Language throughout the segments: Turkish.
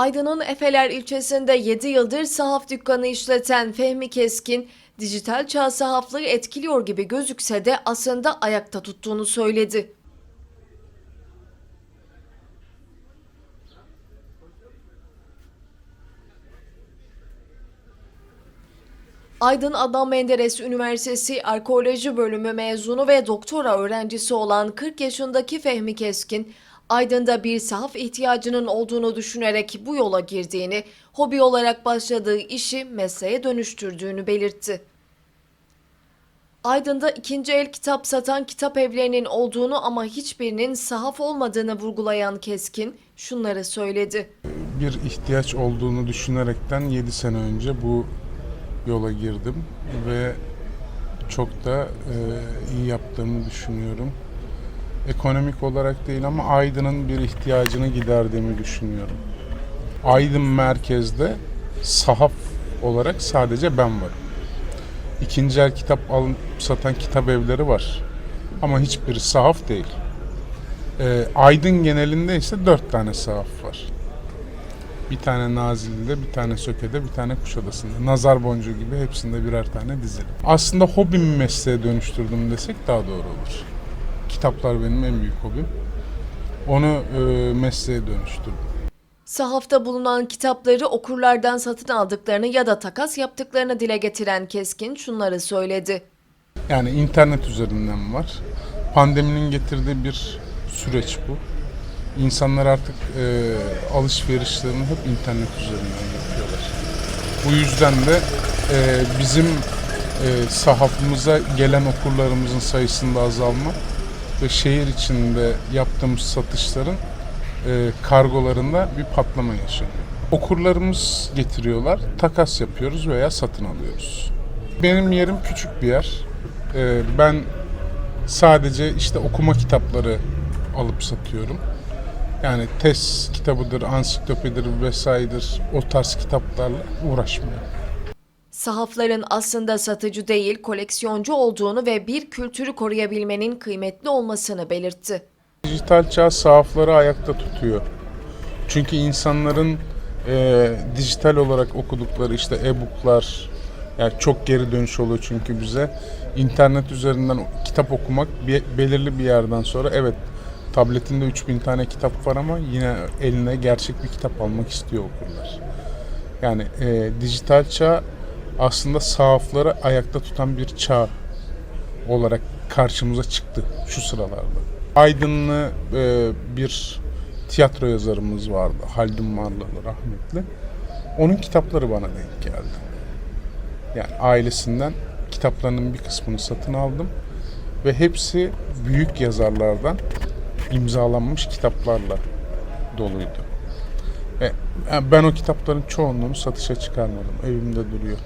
Aydın'ın Efeler ilçesinde 7 yıldır sahaf dükkanı işleten Fehmi Keskin, dijital çağ sahaflığı etkiliyor gibi gözükse de aslında ayakta tuttuğunu söyledi. Aydın Adnan Menderes Üniversitesi Arkeoloji Bölümü mezunu ve doktora öğrencisi olan 40 yaşındaki Fehmi Keskin, Aydın'da bir sahaf ihtiyacının olduğunu düşünerek bu yola girdiğini, hobi olarak başladığı işi mesleğe dönüştürdüğünü belirtti. Aydın'da ikinci el kitap satan kitap evlerinin olduğunu ama hiçbirinin sahaf olmadığını vurgulayan Keskin şunları söyledi. bir ihtiyaç olduğunu düşünerekten 7 sene önce bu yola girdim ve çok da e, iyi yaptığımı düşünüyorum. Ekonomik olarak değil ama Aydın'ın bir ihtiyacını giderdiğimi düşünüyorum. Aydın merkezde sahaf olarak sadece ben varım. İkinci el kitap alın satan kitap evleri var. Ama hiçbiri sahaf değil. E, Aydın genelinde ise dört tane sahaf var. Bir tane Nazilli'de, bir tane Söke'de, bir tane Kuşadası'nda. Nazar boncuğu gibi hepsinde birer tane dizili. Aslında hobimi mesleğe dönüştürdüm desek daha doğru olur. Kitaplar benim en büyük hobim. Onu e, mesleğe dönüştürdüm. Sahafta bulunan kitapları okurlardan satın aldıklarını ya da takas yaptıklarını dile getiren Keskin şunları söyledi. Yani internet üzerinden var. Pandeminin getirdiği bir süreç bu. İnsanlar artık e, alışverişlerini hep internet üzerinden yapıyorlar. Bu yüzden de e, bizim e, sahafımıza gelen okurlarımızın sayısında azalma ve şehir içinde yaptığımız satışların e, kargolarında bir patlama yaşanıyor. Okurlarımız getiriyorlar, takas yapıyoruz veya satın alıyoruz. Benim yerim küçük bir yer. E, ben sadece işte okuma kitapları alıp satıyorum. Yani test kitabıdır, ansiklopedidir vesairedir o tarz kitaplarla uğraşmıyorum. Sahafların aslında satıcı değil, koleksiyoncu olduğunu ve bir kültürü koruyabilmenin kıymetli olmasını belirtti. Dijital çağ sahafları ayakta tutuyor. Çünkü insanların e, dijital olarak okudukları işte e-booklar yani çok geri dönüş oluyor çünkü bize. İnternet üzerinden kitap okumak bir, belirli bir yerden sonra evet tabletinde 3000 tane kitap var ama yine eline gerçek bir kitap almak istiyor okurlar. Yani e, dijital çağ aslında sahafları ayakta tutan bir çağ olarak karşımıza çıktı şu sıralarda. Aydınlı e, bir tiyatro yazarımız vardı. Haldun Marlalı rahmetli. Onun kitapları bana denk geldi. Yani ailesinden kitaplarının bir kısmını satın aldım ve hepsi büyük yazarlardan imzalanmış kitaplarla doluydu. Yani ben o kitapların çoğunluğunu satışa çıkarmadım. Evimde duruyor.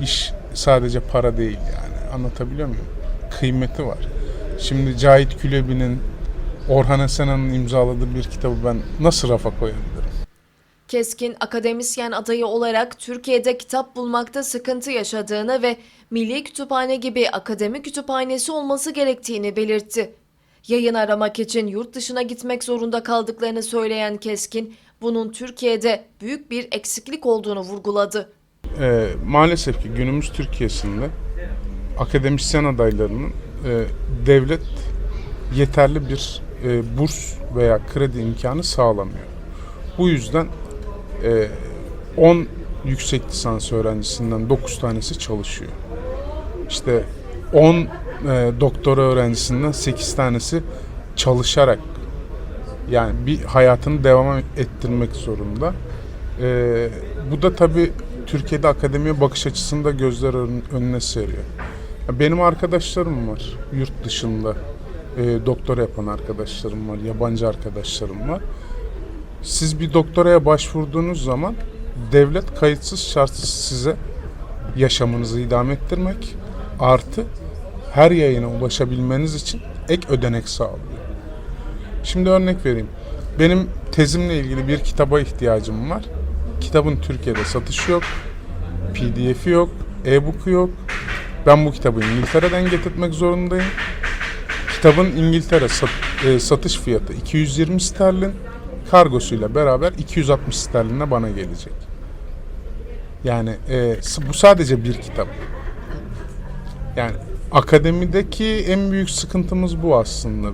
İş sadece para değil yani. Anlatabiliyor muyum? Kıymeti var. Şimdi Cahit Külebi'nin Orhan Esena'nın imzaladığı bir kitabı ben nasıl rafa koyabilirim? Keskin akademisyen adayı olarak Türkiye'de kitap bulmakta sıkıntı yaşadığını ve Milli Kütüphane gibi akademi kütüphanesi olması gerektiğini belirtti. Yayın aramak için yurt dışına gitmek zorunda kaldıklarını söyleyen Keskin, bunun Türkiye'de büyük bir eksiklik olduğunu vurguladı. Ee, maalesef ki günümüz Türkiye'sinde akademisyen adaylarının e, devlet yeterli bir e, burs veya kredi imkanı sağlamıyor. Bu yüzden e, 10 yüksek lisans öğrencisinden 9 tanesi çalışıyor. İşte 10 e, doktora öğrencisinden 8 tanesi çalışarak yani bir hayatını devam ettirmek zorunda. E, bu da tabii Türkiye'de akademiye bakış açısını da gözler ön- önüne seriyor. Benim arkadaşlarım var yurt dışında e, doktora yapan arkadaşlarım var, yabancı arkadaşlarım var. Siz bir doktoraya başvurduğunuz zaman devlet kayıtsız şartsız size yaşamınızı idame ettirmek artı her yayına ulaşabilmeniz için ek ödenek sağlıyor. Şimdi örnek vereyim. Benim tezimle ilgili bir kitaba ihtiyacım var. Kitabın Türkiye'de satışı yok. PDF'i yok. E-book'u yok. Ben bu kitabı İngiltere'den getirtmek zorundayım. Kitabın İngiltere sat- e, satış fiyatı 220 sterlin. kargosuyla beraber 260 sterline bana gelecek. Yani e, bu sadece bir kitap. Yani akademideki en büyük sıkıntımız bu aslında.